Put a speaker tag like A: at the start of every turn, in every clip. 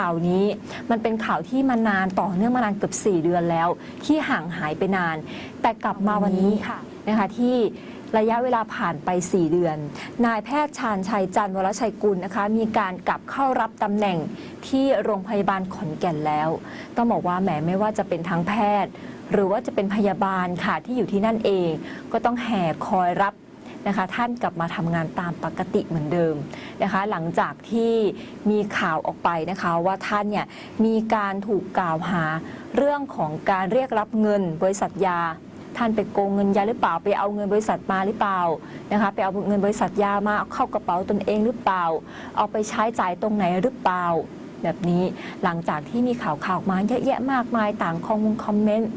A: ข่าวนี้มันเป็นข่าวที่มานานต่อเนื่องมานานเกือบ4 เดือนแล้ว ที่ห่างหายไปนาน แต่กลับมาวันนี้ค่ะนะคะที่ระยะเวลาผ่านไป 4 เดือน นายแพทย์ชาญชัยจันทร์วรชัยกุลนะคะ มีการกลับเข้ารับตำแหน่งที่โรงพยาบาลขอนแก่นแล้ว ต้องบอกว่าแหมไม่ว่าจะเป็นทั้งแพทย์ หรือว่าจะเป็นพยาบาลค่ะที่อยู่ที่นั่นเอง ก็ต้องแห่คอยรับ นะคะท่านกลับมาทำงานตามปกติเหมือนเดิมนะคะหลังจากที่มีข่าวออกไปนะคะว่าท่านเนี่ยมีการถูกกล่าวหาเรื่องของการเรียกรับเงินบริษัทยาท่านไปโกงเงินยาหรือเปล่าไปเอาเงินบริษัทมาหรือเปล่านะคะไปเอาเงินบริษัทยามาเอาเข้ากระเป๋าตนเองหรือเปล่า เอาไปใช้จ่ายตรงไหนหรือเปล่า แบบนี้ หลังจากที่มีข่าวข่าวมาเยอะแยะมากมายต่างคอมงคอมเมนต์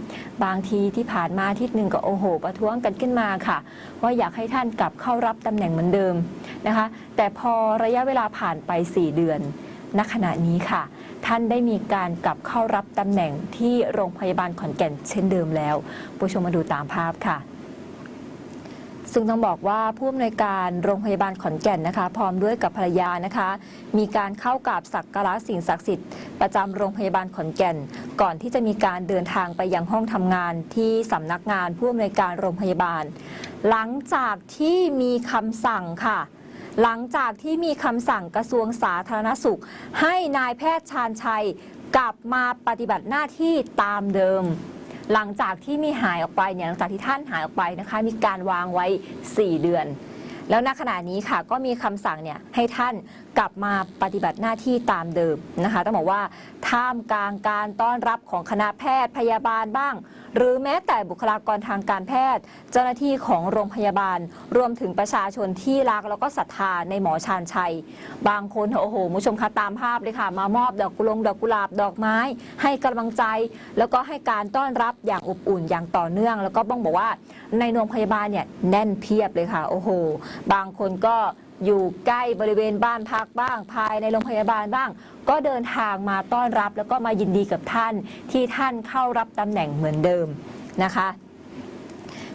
A: บางทีที่ผ่านมาทิตย์หนึ่งก็โอ้โห ประท้วงกันขึ้นมาค่ะ ว่าอยากให้ท่านกลับเข้ารับตำแหน่งเหมือนเดิมนะคะ แต่พอระยะเวลาผ่านไป 4 เดือนณขณะนี้ค่ะ ท่านได้มีการกลับเข้ารับตำแหน่งที่โรงพยาบาลขอนแก่นเช่นเดิมแล้วผู้ชมมาดูตามภาพค่ะ ซึ่งต้องบอกว่าผู้อำนวยการโรงพยาบาลขอนแก่นนะคะ พร้อมด้วยกับภรรยานะคะ มีการเข้ากราบสักการะสิ่งศักดิ์สิทธิ์ประจำโรงพยาบาลขอนแก่น ก่อนที่จะมีการเดินทางไปยังห้องทำงานที่สำนักงานผู้อำนวยการโรงพยาบาล หลังจากที่มีคำสั่งค่ะหลังจากที่มีคำสั่งกระทรวงสาธารณสุข ให้นายแพทย์ชาญชัย กลับมาปฏิบัติหน้าที่ตามเดิม หลังจากที่มีหายออกไปเนี่ยหลังจากที่ท่านหายออกไปนะคะมีการวางไว้ 4 เดือน แล้วณขณะนี้ค่ะก็มีคำสั่งเนี่ยให้ท่านกลับมาปฏิบัติหน้าที่ตามเดิมนะคะ ต้องบอกว่าท่ามกลางการต้อนรับของคณะแพทย์พยาบาลบ้าง หรือแม้แต่บุคลากรทางการแพทย์ เจ้าหน้าที่ของโรงพยาบาล รวมถึงประชาชนที่รักแล้วก็ศรัทธาในหมอชาญชัย บางคนโอ้โหคุณผู้ชมคะตามภาพเลยค่ะ มามอบดอกกุหลงดอกกุหลาบดอกไม้ ให้กำลังใจ แล้วก็ให้การต้อนรับอย่างอบอุ่นอย่างต่อเนื่อง แล้วก็บ้องบอกว่าในโรงพยาบาลเนี่ยแน่นเพียบเลยค่ะ โอ้โห บางคนก็ อยู่ใกล้บริเวณบ้านพักบ้าง ภายในโรงพยาบาลบ้าง ก็เดินทางมาต้อนรับ แล้วก็มายินดีกับท่านที่ท่านเข้ารับตำแหน่งเหมือนเดิมนะคะ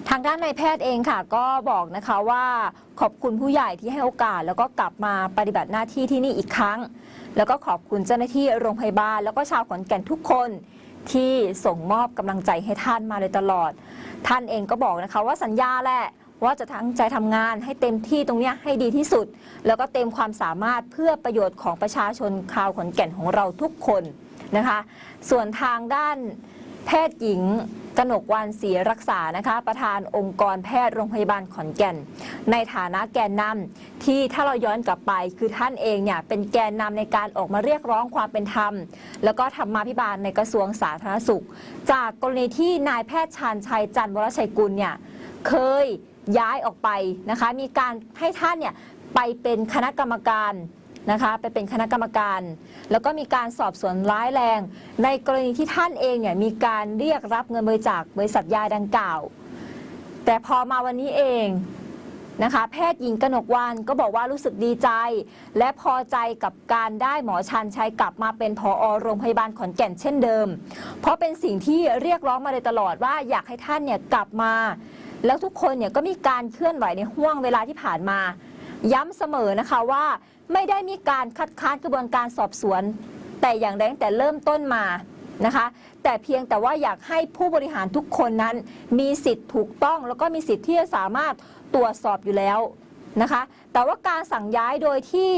A: ทางด้านนายแพทย์เองค่ะ ก็บอกนะคะว่าขอบคุณผู้ใหญ่ที่ให้โอกาส แล้วก็กลับมาปฏิบัติหน้าที่ที่นี่อีกครั้ง แล้วก็ขอบคุณเจ้าหน้าที่โรงพยาบาล แล้วก็ชาวขอนแก่นทุกคนที่ส่งมอบกำลังใจให้ท่านมาโดยตลอด ท่านเองก็บอกนะคะว่าสัญญาแหละ ว่าจะทั้งใจทำงานให้เต็มที่ตรงนี้ให้ดีที่สุด แล้วก็เต็มความสามารถเพื่อประโยชน์ของประชาชนชาวขอนแก่นของเราทุกคนนะคะ ส่วนทางด้านแพทย์หญิงกนกวันศรีรักษานะคะประธานองค์กรแพทย์โรงพยาบาลขอนแก่น ในฐานะแกนนำที่ถ้าเราย้อนกลับไปคือท่านเองเนี่ยเป็นแกนนำในการออกมาเรียกร้องความเป็นธรรม แล้วก็ธรรมาภิบาลในกระทรวงสาธารณสุข จากกรณีที่นายแพทย์ชาญชัยจันทร์วรชัยกุลเนี่ยเคย ย้ายออกไปนะคะ มีการให้ท่านเนี่ยไปเป็นคณะกรรมการนะคะไปเป็นคณะกรรมการ แล้วก็มีการสอบสวนร้ายแรง ในกรณีที่ท่านเองเนี่ยมีการเรียกรับเงินบริจาคบริษัทยาดังกล่าว แต่พอมาวันนี้เองนะคะแพทย์หญิงกนกวันก็บอกว่ารู้สึกดีใจ และพอใจกับการได้หมอชันชัยกลับมาเป็นผอโรงพยาบาลขอนแก่นเช่นเดิม เพราะเป็นสิ่งที่เรียกร้องมาโดยตลอดว่าอยากให้ท่านเนี่ยกลับมา แล้วทุกคนเนี่ยก็มีการเคลื่อนไหวในห่วงเวลาที่ผ่านมา ย้ำเสมอนะคะว่าไม่ได้มีการคัดค้านกระบวนการสอบสวน แต่อย่างใดตั้งแต่เริ่มต้นมานะคะ แต่เพียงแต่ว่าอยากให้ผู้บริหารทุกคนนั้น มีสิทธิ์ถูกต้อง แล้วก็มีสิทธิ์ที่จะสามารถตรวจสอบอยู่แล้วนะคะ แต่ว่าการสั่งย้ายโดยที่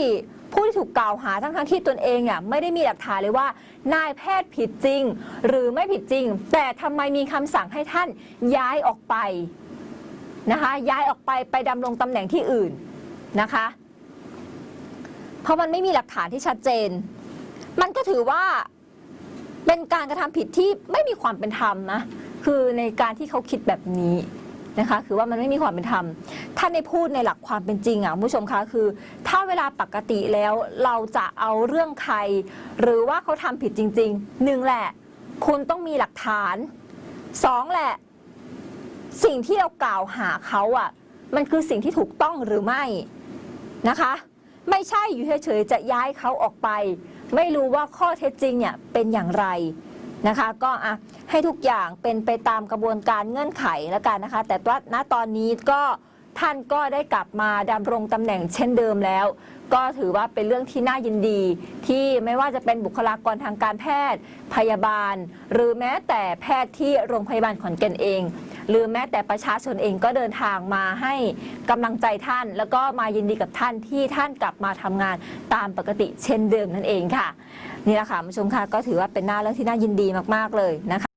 A: ผู้ที่ถูกกล่าวหาทั้งทั้งที่ตนเองเนี่ยไม่ได้มีหลักฐานเลยว่านายแพทย์ผิดจริง หรือไม่ผิดจริง แต่ทำไมมีคำสั่งให้ท่านย้ายออกไป นะคะย้ายออกไปไปดำรงตำแหน่งที่อื่นนะคะ เพราะมันไม่มีหลักฐานที่ชัดเจน มันก็ถือว่าเป็นการกระทำผิดที่ไม่มีความเป็นธรรมนะคือในการที่เขาคิดแบบนี้นะคะคือว่ามันไม่มีความเป็นธรรม ถ้าในพูดในหลักความเป็นจริงอะคุณผู้ชมคะคือ ถ้าเวลาปกติแล้วเราจะเอาเรื่องใคร หรือว่าเขาทำผิดจริงๆหนึ่งแหละ คุณต้องมีหลักฐานสองแหละ สิ่งที่เรากล่าวหาเขาอะ มันคือสิ่งที่ถูกต้องหรือไม่นะคะ ไม่ใช่อยู่เฉยๆจะย้ายเขาออกไป ไม่รู้ว่าข้อเท็จจริงเนี่ยเป็นอย่างไรนะคะ ก็อะให้ทุกอย่างเป็นไปตามกระบวนการเงื่อนไขแล้วกันนะคะ แต่ว่าณตอนนี้ก็ท่านก็ได้กลับมาดำรงตำแหน่งเช่นเดิมแล้ว ก็ถือว่าเป็นเรื่องที่น่ายินดี ที่ไม่ว่าจะเป็นบุคลากรทางการแพทย์ พยาบาล หรือแม้แต่แพทย์ที่โรงพยาบาลขอนแก่นเอง หรือแม้แต่ประชาชนเองก็เดินทางมาให้กำลังใจท่าน แล้วก็มายินดีกับท่านที่ท่านกลับมาทำงานตามปกติเช่นเดิมนั่นเองค่ะ นี่แหละค่ะคุณผู้ชมค่ะก็ถือว่าเป็นหน้าเรื่องที่น่ายินดีมากๆเลยนะคะ